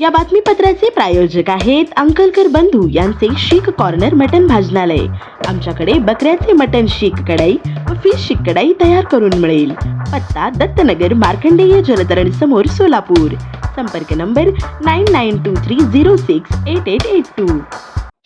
या बातमीपत्राचे प्रायोजक आहेत अंकलकर बंधू यांचे शीख कॉर्नर मटन भाजनालय. आमच्याकडे बकऱ्याचे मटन शीख कढाई व फिश शीख कढाई तयार करून मिळेल. पत्ता दत्तनगर मार्कंडेय जलतरण समोर सोलापूर. संपर्क number nine nine two three zero six eight eight eight two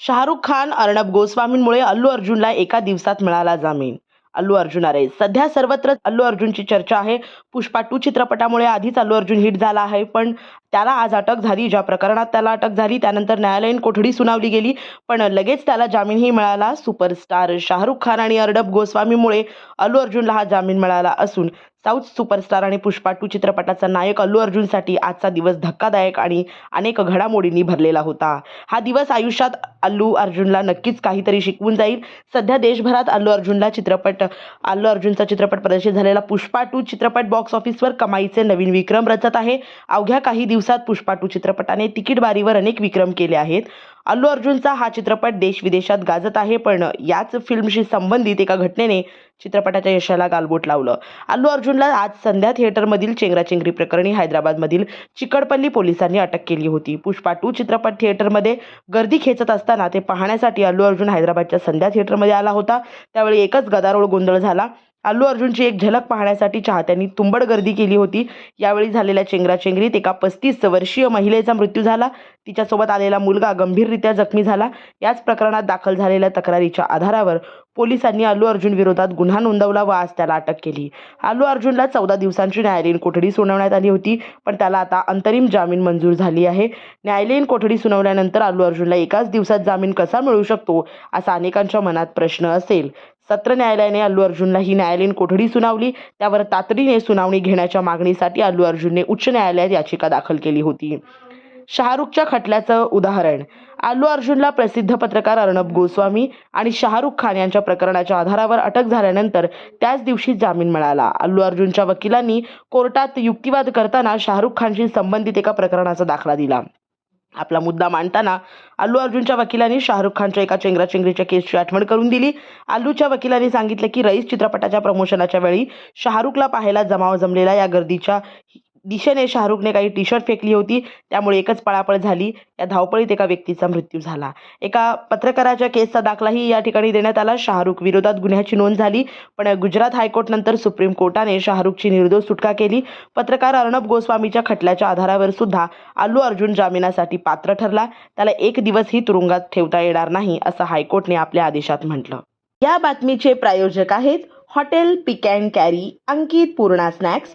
Shahrukh Khan Arnab गोस्वामींमुळे Allu अर्जुनला एका दिवसात मिळाला जामीन. अल्लू अर्जुन अरे सध्या सर्वत्र अल्लू अर्जुनची चर्चा आहे. पुष्पा टू चित्रपटामुळे आधीच अल्लू अर्जुन हिट झाला आहे. पण त्याला आज अटक झाली. ज्या प्रकरणात त्याला अटक झाली त्यानंतर न्यायालयीन कोठडी सुनावली गेली. पण लगेच त्याला जामीनही मिळाला. सुपरस्टार शाहरुख खान आणि अर्णब गोस्वामीमुळे अल्लू अर्जुनला हा जामीन मिळाला असून साऊथ सुपरस्टार आणि पुष्पा टू चित्रपटाचा नायक अल्लू अर्जुनसाठी आजचा दिवस धक्कादायक आणि अनेक घडामोडींनी भरलेला होता. हा दिवस आयुष्यात अल्लू अर्जुनला नक्कीच काहीतरी शिकवून जाईल. सध्या देशभरात अल्लू अर्जुनला चित्रपट अल्लू अर्जुनचा चित्रपट प्रदर्शित झालेला पुष्पा टू चित्रपट बॉक्स ऑफिसवर कमाईचे नवीन विक्रम रचत आहे. अवघ्या काही दिवसात पुष्पा टू चित्रपटाने तिकीट बारीवर अनेक विक्रम केले आहेत. अल्लू अर्जुनचा हा चित्रपट देश विदेशात गाजत आहे पण याच फिल्मशी संबंधित एका घटनेने चित्रपटाच्या यशाला गालबोट लावलं. अल्लू अर्जुनला आज संध्या थिएटरमधील चेंगराचेंगरी प्रकरणी हैदराबादमधील चिकडपल्ली पोलिसांनी अटक केली होती. पुष्पा टू चित्रपट थिएटरमध्ये गर्दी खेचत असताना ते पाहण्यासाठी अल्लू अर्जुन हैदराबादच्या संध्या थिएटरमध्ये आला होता. त्यावेळी एकच गदारोळ गोंधळ झाला. अल्लू अर्जुनची एक झलक पाहण्यासाठी चाहत्यांनी तुंबड गर्दी केली होती. यावेळी झालेल्या चेंगराचेंगरीत एका पस्तीस वर्षीय महिलेचा मृत्यू झाला. तिच्यासोबत आलेला मुलगा गंभीररित्या जखमी झाला. याच प्रकरणात दाखल झालेल्या तक्रारीच्या आधारावर पोलिसांनी अल्लू अर्जुन विरोधात गुन्हा नोंदवला व आज त्याला अटक केली. अल्लू अर्जुनला चौदा दिवसांची न्यायालयीन कोठडी सुनावण्यात आली होती पण त्याला आता अंतरिम जामीन मंजूर झाली आहे. न्यायालयीन कोठडी सुनावल्यानंतर अल्लू अर्जुनला एकाच दिवसात जामीन कसा मिळू शकतो असा अनेकांच्या मनात प्रश्न असेल. सत्र न्यायालयाने अल्लू अर्जुनला ही न्यायालयीन कोठडी सुनावली त्यावर तातडीने सुनावणी घेण्याच्या मागणीसाठी अल्लू अर्जुनने उच्च न्यायालयात याचिका दाखल केली होती. शाहरुखच्या खटल्याचं उदाहरण. अल्लू अर्जुनला प्रसिद्ध पत्रकार अर्णब गोस्वामी आणि शाहरुख खान यांच्या प्रकरणाच्या आधारावर अटक झाल्यानंतर त्याच दिवशी जामीन मिळाला. अल्लू अर्जुनच्या वकिलांनी कोर्टात युक्तिवाद करताना शाहरुख खानशी संबंधित एका प्रकरणाचा दाखला दिला. आपला मुद्दा मांडताना अल्लू अर्जुनच्या वकिलांनी शाहरुख खानच्या एका चेंगराचेंगरीच्या केसची आठवण करून दिली. अल्लूच्या वकिलांनी सांगितलं की रईस चित्रपटाच्या प्रमोशनाच्या वेळी शाहरुखला पाहायला जमाव जमलेला या गर्दीच्या दिशेने शाहरुखने काही टी शर्ट फेकली होती. त्यामुळे एकच पळापळ झाली. या धावपळीत एका व्यक्तीचा मृत्यू झाला. एका पत्रकाराच्या केसचा दाखलाही या ठिकाणी देण्यात आला. शाहरुख विरोधात गुन्ह्याची नोंद झाली. पण गुजरात हायकोर्टनंतर सुप्रीम कोर्टाने शाहरुखची निर्दोष सुटका केली. पत्रकार अर्णब गोस्वामीच्या खटल्याच्या आधारावर सुद्धा अल्लू अर्जुन जामिनासाठी पात्र ठरला. त्याला एक दिवसही तुरुंगात ठेवता येणार नाही असं हायकोर्टने आपल्या आदेशात म्हटलं. या बातमीचे प्रायोजक आहेत hotel pick and carry Ankit Purna snacks